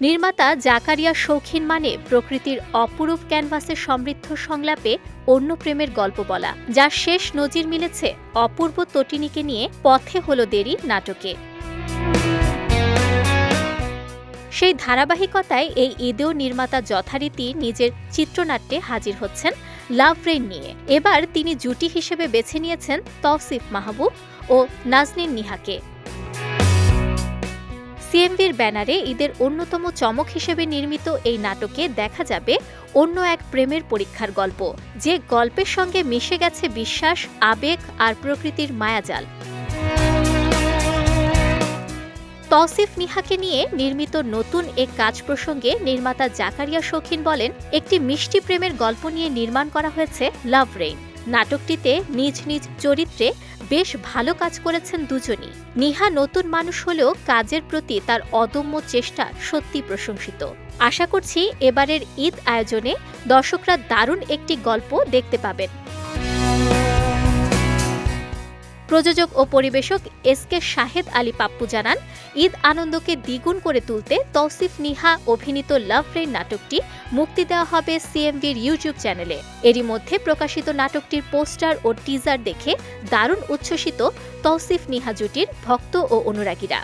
নির্মাতা জাকারিয়া শৌখিন মানে প্রকৃতির অপরূপ ক্যানভাসের সমৃদ্ধ সংলাপে অন্য প্রেমের গল্প বলা, যার শেষ নজির মিলেছে অপূর্ব তটিনীকে নিয়ে পথে হলো দেরি নাটকে। সেই ধারাবাহিকতায় এই ঈদেও নির্মাতা যথারীতি নিজের চিত্রনাট্যে হাজির হচ্ছেন লাভ রেইন নিয়ে। এবার তিনি জুটি হিসেবে বেছে নিয়েছেন তৌসিফ মাহবুব ও নাজনীন নিহাকে। সিএমভির ব্যানারে ঈদের অন্যতম চমক হিসেবে নির্মিত এই নাটকে দেখা যাবে অন্য এক প্রেমের পরীক্ষার গল্প, যে গল্পের সঙ্গে মিশে গেছে বিশ্বাস, আবেগ আর প্রকৃতির মায়াজাল। তৌসিফ নিহাকে নিয়ে নির্মিত নতুন এক কাজ প্রসঙ্গে নির্মাতা জাকারিয়া শৌখিন বলেন, একটি মিষ্টি প্রেমের গল্প নিয়ে নির্মাণ করা হয়েছে লাভ রেইন। নাটকটিতে নিজ নিজ চরিত্রে বেশ ভালো কাজ করেছেন দুজনই। নিহা নতুন মানুষ হলেও কাজের প্রতি তার অদম্য চেষ্টা সত্যি প্রশংসিত। আশা করছি এবারের ঈদ আয়োজনে দর্শকরা দারুণ একটি গল্প দেখতে পাবেন। প্রযোজক ও পরিবেশক এস কে শাহেদ আলী পাপ্পু জানান, ঈদ আনন্দকে দ্বিগুণ করে তুলতে তৌসিফ নিহা অভিনীত লাভ রেইন নাটকটি মুক্তি দেওয়া হবে সিএমভির ইউটিউব চ্যানেলে। এরই মধ্যে প্রকাশিত নাটকটির পোস্টার ও টিজার দেখে দারুণ উচ্ছ্বসিত তৌসিফ নিহা জুটির ভক্ত ও অনুরাগীরা।